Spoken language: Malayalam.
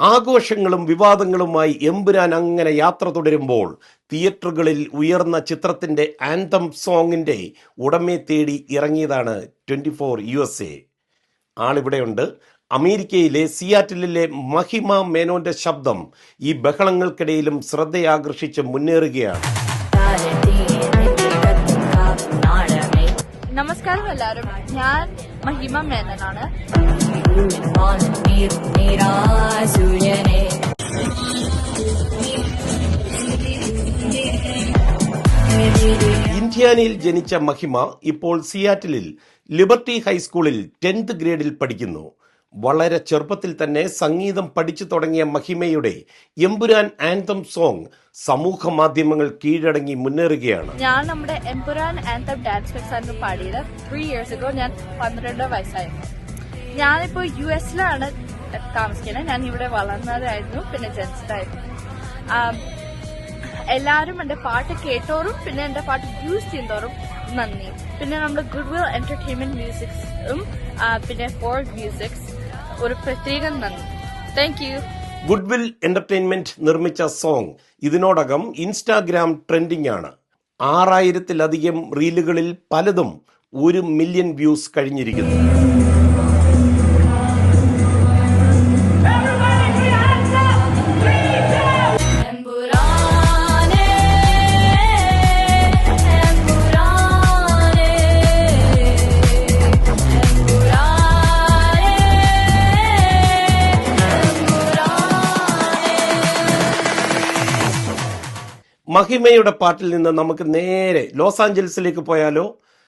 ആഘോഷങ്ങളും വിവാദങ്ങളുമായി എമ്പുരാൻ അങ്ങനെ യാത്ര തുടരുമ്പോൾ തിയേറ്ററുകളിൽ ഉയർന്ന ചിത്രത്തിന്റെ ആൻതം സോങ്ങിന്റെ ഉടമയെ തേടി ഇറങ്ങിയതാണ് twenty four U S A ആളിവിടെയുണ്ട്. അമേരിക്കയിലെ സിയാറ്റിലിലെ മഹിമ മേനോന്റെ ശബ്ദം ഈ ബഹളങ്ങൾക്കിടയിലും ശ്രദ്ധയാകർഷിച്ച് മുന്നേറുകയാണ്. നമസ്കാരം എല്ലാവരും. ഞാൻ മഹിമ മേനനാണ്. ഇന്ത്യാനയിൽ ജനിച്ച മഹിമ ഇപ്പോൾ സിയാറ്റിലിൽ ലിബർട്ടി ഹൈസ്കൂളിൽ ടെൻത്ത് ഗ്രേഡിൽ പഠിക്കുന്നു. വളരെ ചെറുപ്പത്തിൽ തന്നെ സംഗീതം പഠിച്ചു തുടങ്ങിയ മഹിമയുടെ എമ്പുരാൻ ആന്തം സോങ് സമൂഹ മാധ്യമങ്ങൾ കീഴടങ്ങി മുന്നേറുകയാണ്. ഞാൻ നമ്മുടെ എംപുരാൻ ആന്തം ഡാൻസ് ഫെസ്റ്റ് പാടിയത്. ത്രീ ഇയേഴ്സ് ഞാൻ പന്ത്രണ്ട് വയസ്സായിരുന്നു ഞാനിപ്പോ യു എസിലാണ് താമസിക്കുന്നത് ഞാൻ ഇവിടെ വളർന്നതായിരുന്നു പിന്നെ ജനിച്ചതായിരുന്നു. എല്ലാവരും എന്റെ പാട്ട് കേട്ടോറും പിന്നെ എന്റെ പാട്ട് യൂസ് ചെയ്തോറും നന്ദി. പിന്നെ നമ്മുടെ ഗുഡ്വിൽ എന്റർടൈൻമെന്റ് മ്യൂസിക്സും പിന്നെ ഫോർഡ് മ്യൂസിക്സ് ഒരു പ്രത്യേക നന്ദി. താങ്ക് യു ഗുഡ്വിൽ എന്റർടൈൻമെന്റ് നിർമ്മിച്ച സോങ് ഇതിനോടകം ഇൻസ്റ്റാഗ്രാം ട്രെൻഡിംഗ് ആണ് ആറായിരത്തിലധികം റീലുകളിൽ പലതും ഒരു മില്യൺ വ്യൂസ് കഴിഞ്ഞിരിക്കുന്നു. മഹിമയുടെ പാട്ടിൽ നിന്ന് നമുക്ക് നേരെ ലോസ് ആഞ്ചൽസിലേക്ക് പോയാലോ?